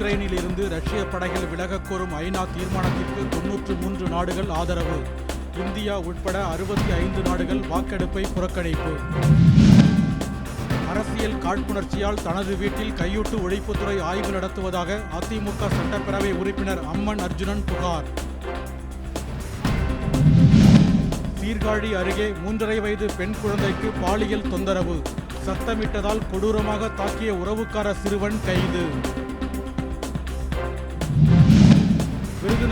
உக்ரைனில் இருந்து ரஷ்ய படைகள் விலகக் கோரும் ஐநா தீர்மானத்திற்கு தொன்னூற்று மூன்று நாடுகள் ஆதரவு. இந்தியா உட்பட அறுபத்தி ஐந்து நாடுகள் வாக்கெடுப்பை புறக்கணிப்பு. அரசியல் காழ்ப்புணர்ச்சியால் தனது வீட்டில் கையூட்டு ஒழிப்புத்துறை ஆய்வு நடத்துவதாக அதிமுக சட்டப்பேரவை உறுப்பினர் அம்மன் அர்ஜுனன் புகார். சீர்காழி அருகே மூன்றரை வயது பெண் குழந்தைக்கு பாலியல் தொந்தரவு. சத்தமிட்டதால் கொடூரமாக தாக்கிய உறவுக்கார சிறுவன் கைது.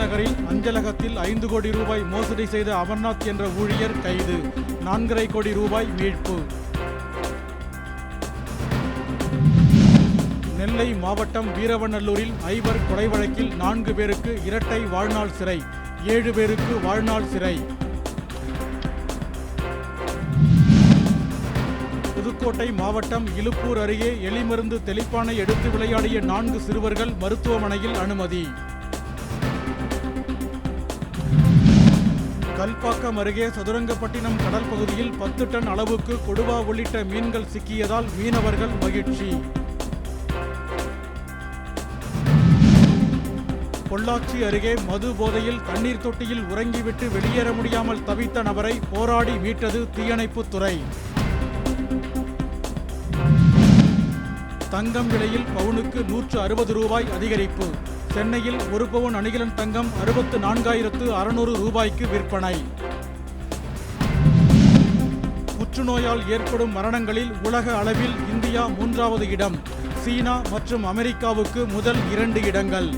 நகரில் அஞ்சலகத்தில் ஐந்து கோடி ரூபாய் மோசடி செய்த அமர்நாத் என்ற ஊழியர் கைது. நான்கரை கோடி ரூபாய் மீட்பு. நெல்லை மாவட்டம் வீரவநல்லூரில் ஐவர் கொலை வழக்கில் நான்கு பேருக்கு இரட்டை வாழ்நாள் சிறை ஏழு பேருக்கு வாழ்நாள் சிறை. புதுக்கோட்டை மாவட்டம் இலுப்பூர் அருகே எலிமருந்து தெளிப்பானை எடுத்து விளையாடிய நான்கு சிறுவர்கள் மருத்துவமனையில் அனுமதி. கல்பாக்கம் அருகே சதுரங்கப்பட்டினம் கடல் பகுதியில் பத்து டன் அளவுக்கு கொடுவா உள்ளிட்ட மீன்கள் சிக்கியதால் மீனவர்கள் மகிழ்ச்சி. பொள்ளாச்சி அருகே மது போதையில் தண்ணீர் தொட்டியில் உறங்கிவிட்டு வெளியேற முடியாமல் தவித்த நபரை போராடி மீட்டது தீயணைப்புத் துறை. தங்கம் விலையில் பவுனுக்கு நூற்று அறுபது ரூபாய் அதிகரிப்பு. சென்னையில் ஒரு பவுன் அணிகலன் தங்கம் அறுபத்து நான்காயிரத்து அறுநூறு ரூபாய்க்கு விற்பனை. புற்றுநோயால் ஏற்படும் மரணங்களில் உலக அளவில் இந்தியா மூன்றாவது இடம் சீனா மற்றும் அமெரிக்காவுக்கு முதல் இரண்டு இடங்கள்.